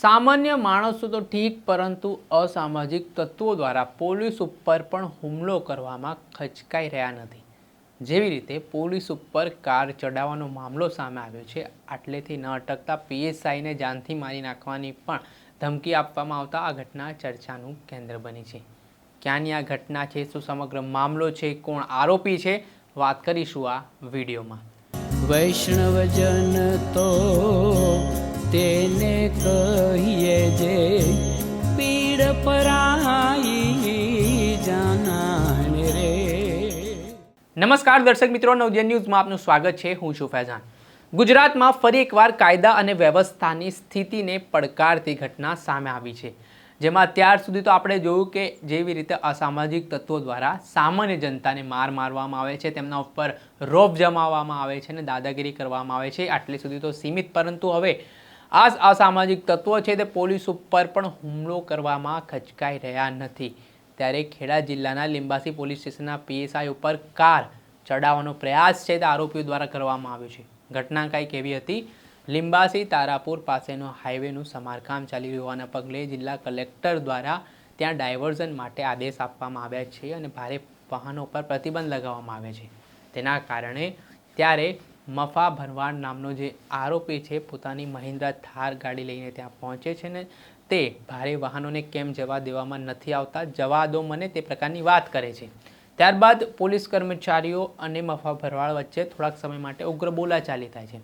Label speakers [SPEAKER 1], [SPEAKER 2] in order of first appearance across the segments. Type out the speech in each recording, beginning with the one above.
[SPEAKER 1] સામાન્ય માણસો તો ઠીક, પરંતુ અસામાજિક તત્વો દ્વારા પોલીસ ઉપર પણ હુમલો કરવામાં ખચકાઈ રહ્યા નથી. જેવી રીતે પોલીસ ઉપર કાર ચડાવવાનો મામલો સામે આવ્યો છે, આટલેથી ન અટકતા પીએસઆઈને જાનથી મારી નાખવાની પણ ધમકી આપવામાં આવતા આ ઘટના ચર્ચાનું કેન્દ્ર બની છે. ક્યાંની આ ઘટના છે, શું સમગ્ર મામલો છે, કોણ આરોપી છે, વાત કરીશું આ વિડીયોમાં.
[SPEAKER 2] વૈષ્ણવજન તો તેને કહીએ જે પીડ પરાઈ જાનાને રે.
[SPEAKER 1] નમસ્કાર દર્શક મિત્રો નવજન ન્યૂઝમાં આપનું સ્વાગત છે. હું છું ફૈઝાન. ગુજરાતમાં ફરી એકવાર કાયદા અને વ્યવસ્થાની સ્થિતિને પડકારતી ઘટના સામે આવી છે. જેમાં અત્યાર સુધી તો આપણે જોયું કે જેવી રીતે અસામાજિક તત્વો દ્વારા સામાન્ય જનતાને માર મારવામાં આવે છે, તેમના ઉપર રોપ જમાવવામાં આવે છે અને દાદાગીરી કરવામાં આવે છે. આટલી સુધી તો સીમિત, પરંતુ હવે આ અસામાજિક તત્વો છે તે પોલીસ ઉપર પણ હુમલો કરવામાં ખચકાઈ રહ્યા નથી. ત્યારે ખેડા જિલ્લાના લિંબાસી પોલીસ સ્ટેશનના પીએસઆઈ ઉપર કાર ચડાવવાનો પ્રયાસ છે તે આરોપીઓ દ્વારા કરવામાં આવ્યો છે. ઘટના કંઈક એવી હતી. લિંબાસી તારાપુર પાસેનો હાઈવેનું સમારકામ ચાલી રહ્યું હોવાના પગલે જિલ્લા કલેક્ટર દ્વારા ત્યાં ડાયવર્ઝન માટે આદેશ આપવામાં આવ્યા છે અને ભારે વાહનો પર પ્રતિબંધ લગાવવામાં આવે છે. તેના કારણે ત્યારે મફા ભરવાડ નામનો જે આરોપી છે, પોતાની મહિન્દ્રા થાર ગાડી લઈને ત્યાં પહોંચે છે ને તે ભારે વાહનોને કેમ જવા દેવામાં નથી આવતા? જવા દો મને તે પ્રકારની વાત કરે છે. ત્યારબાદ પોલીસ કર્મચારીઓ અને મફા ભરવાડ વચ્ચે થોડાક સમય માટે ઉગ્ર બોલાચાલી થાય છે.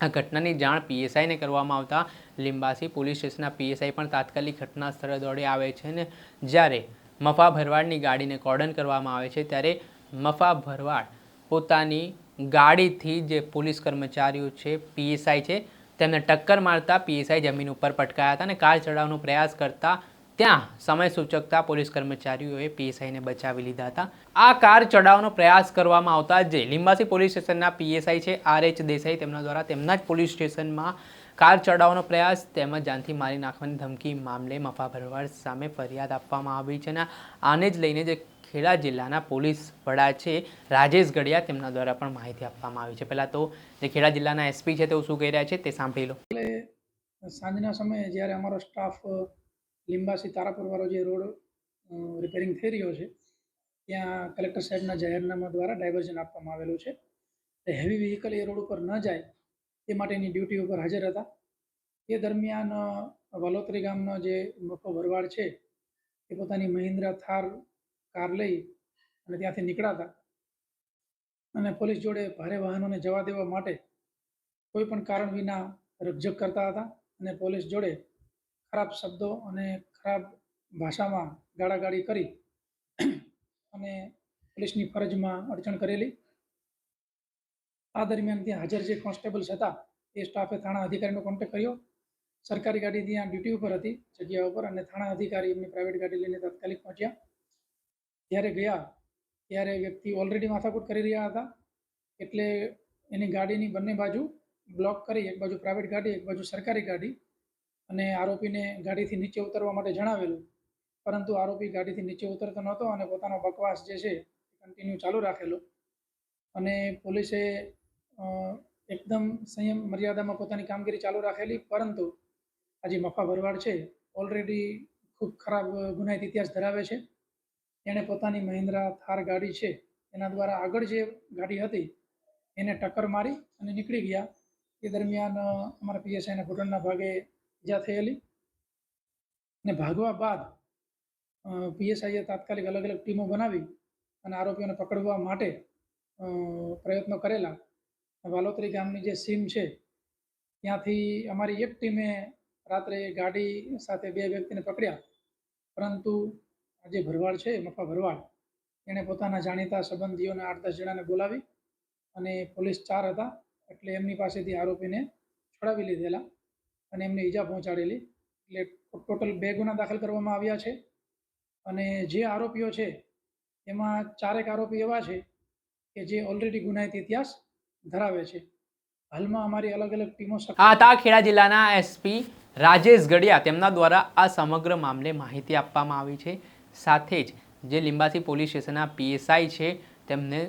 [SPEAKER 1] આ ઘટનાની જાણ પીએસઆઈને કરવામાં આવતા લિંબાસી પોલીસ સ્ટેશનના પીએસઆઈ પણ તાત્કાલિક ઘટના સ્થળે દોડી આવે છે ને જ્યારે મફા ભરવાડની ગાડીને કોર્ડન કરવામાં આવે છે, ત્યારે મફા ભરવાડ પોતાની ગાડીથી જે પોલીસ કર્મચારીઓ છે, પીએસઆઈ છે, તેમને ટક્કર મારતા પીએસઆઈ જમીન ઉપર પટકાયા હતા અને કાર ચડાવવાનો પ્રયાસ કરતા ત્યાં સમય સૂચકતા પોલીસ કર્મચારીઓએ પીએસઆઈને બચાવી લીધા હતા. આ કાર ચડાવવાનો પ્રયાસ કરવામાં આવતા જે લિંબાસી પોલીસ સ્ટેશનના પીએસઆઈ છે, આર એચ દેસાઈ, તેમના દ્વારા તેમના જ પોલીસ સ્ટેશનમાં કાર ચડાવવાનો પ્રયાસ તેમજ જાનથી મારી નાખવાની ધમકી મામલે મફા ભરવાડ સામે ફરિયાદ આપવામાં આવી છે અને આને જ લઈને જે ખેડા જિલ્લાના પોલીસ વડા છે રાજેશ ગઢિયા. તેમના દ્વારા પણ માહિતી આપવામાં આવી છે. પહેલાં તો જે ખેડા જિલ્લાના એસપી છે તેઓ શું કહી રહ્યા છે તે સાંભળી લો.
[SPEAKER 3] સાંજના સમયે જ્યારે અમારો સ્ટાફ લીંબાસી તારાપુરવાળો જે રોડ રિપેરિંગ થઈ રહ્યો છે, ત્યાં કલેક્ટર સાહેબના જાહેરનામા દ્વારા ડાયવર્ઝન આપવામાં આવેલું છે. હેવી વ્હીકલ એ રોડ ઉપર ન જાય તે માટેની ડ્યુટી ઉપર હાજર હતા. એ દરમિયાન વલોત્રી ગામનો જે મોટો ભરવાડ છે, એ પોતાની મહિન્દ્રા થાર કાર લઈ અને ત્યાંથી નીકળ્યા હતા અને પોલીસ જોડે ભારે વાહનોને જવા દેવા માટે કોઈ પણ કારણ વિના રકઝક કરતા હતા અને પોલીસ જોડે ખરાબ શબ્દો અને ખરાબ ભાષામાં ગાળાગાળી કરી અને પોલીસની ફરજમાં અડચણ કરેલી. આ દરમિયાન ત્યાં હાજર જે કોન્સ્ટેબલ્સ હતા, એ સ્ટાફે થાણા અધિકારીનો કોન્ટેક્ટ કર્યો. સરકારી ગાડી ત્યાં ડ્યુટી ઉપર હતી, જગ્યા ઉપર, અને થાણા અધિકારી એમની પ્રાઇવેટ ગાડી લઈને તાત્કાલિક પહોંચ્યા. જ્યારે ગયા, ત્યારે વ્યક્તિ ઓલરેડી માથાકૂટ કરી રહ્યા હતા. એટલે એની ગાડીની બંને બાજુ બ્લોક કરી, એક બાજુ પ્રાઇવેટ ગાડી, એક બાજુ સરકારી ગાડી. અને આરોપીને ગાડીથી નીચે ઉતરવા માટે જણાવેલું. પરંતુ આરોપી ગાડીથી નીચે ઉતરતો નહોતો અને પોતાનો બકવાસ જે છે કન્ટિન્યુ ચાલુ રાખેલો. અને પોલીસે એકદમ સંયમ મર્યાદામાં પોતાની કામગીરી ચાલુ રાખેલી, પરંતુ આ જે મફા ભરવાડ છે. ઓલરેડી ખૂબ ખરાબ ગુનાહિત ઇતિહાસ ધરાવે છે. એણે પોતાની મહિન્દ્રા થાર ગાડી છે, એના દ્વારા આગળ જે ગાડી હતી, એને ટક્કર મારી અને નીકળી ગયા. એ દરમિયાન અમારા પીએસઆઈના ઘૂંટણના ભાગે ઈજા થયેલી અને ભાગવા બાદ પીએસઆઈએ તાત્કાલિક અલગ અલગ ટીમો બનાવી અને આરોપીઓને પકડવા માટે પ્રયત્નો કરેલા. વાલોત્રી ગામની જે સીમ છે, ત્યાંથી અમારી એક ટીમે રાત્રે ગાડી સાથે બે વ્યક્તિને પકડ્યા. પરંતુ આ જે ભરવાડ છે, મફા ભરવાડ. એણે પોતાના જાણીતા સંબંધીઓને આઠ દસ જણાને બોલાવી અને પોલીસ ચાર હતા એટલે એમની પાસેથી આરોપીને છોડાવી લીધેલા અને એમને ઈજા પહોંચાડેલી. એટલે ટોટલ બે ગુના દાખલ કરવામાં આવ્યા છે અને જે આરોપીઓ છે, એમાં ચારેક આરોપી એવા છે કે જે ઓલરેડી ગુનાહિત ઇતિહાસ ધરાવે છે. હાલમાં અમારી અલગ અલગ ટીમો
[SPEAKER 1] આ હતા ખેડા જિલ્લાના એસપી રાજેશ ગઢિયા. તેમના દ્વારા આ સમગ્ર મામલે માહિતી આપવામાં આવી છે. સાથે જ જે લિંબાસી પોલીસ સ્ટેશનના પીએસઆઈ છે, તેમને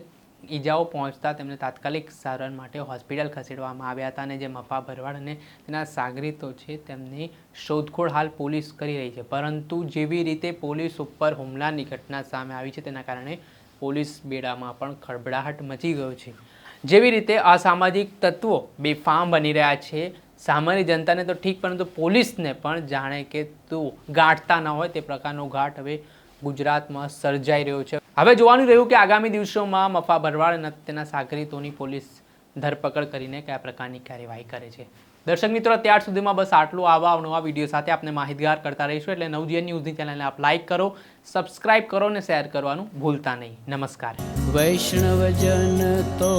[SPEAKER 1] ઈજાઓ પહોંચતા તેમને તાત્કાલિક સારવાર માટે હોસ્પિટલ ખસેડવામાં આવ્યા હતા અને જે મફા ભરવાડ અને તેના સાગરીતો છે, તેમની શોધખોળ હાલ પોલીસ કરી રહી છે. પરંતુ જેવી રીતે પોલીસ ઉપર હુમલાની ઘટના સામે આવી છે, તેના કારણે પોલીસ બેડામાં પણ ખળભળાહટ મચી ગયો છે. જેવી રીતે અસામાજિક તત્વો બેફામ બની રહ્યા છે સામાન્ય જનતાને તો ઠીક, પરંતુ પોલીસને પણ જાણે કે તું ગાંઠતા ન હોય તે પ્રકારનો ઘાટ હવે ગુજરાતમાં સર્જાઈ રહ્યો છે. હવે જોવાનું રહ્યું કે આગામી દિવસોમાં મફા ભરવાડ અને તેના સાગરીતોની પોલીસ ધરપકડ કરીને કયા પ્રકારની કાર્યવાહી કરે છે. દર્શક મિત્રો, અત્યાર સુધીમાં બસ આટલું. આવા નવા વીડિયો સાથે આપણે માહિતગાર કરતા રહીશું એટલે નવજીવન ન્યૂઝની ચેનલને આપ લાઈક કરો, સબસ્ક્રાઇબ કરો અને શેર કરવાનું ભૂલતા નહીં. નમસ્કાર.
[SPEAKER 2] વૈષ્ણવજન તો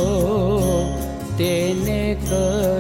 [SPEAKER 2] તેને કહીએ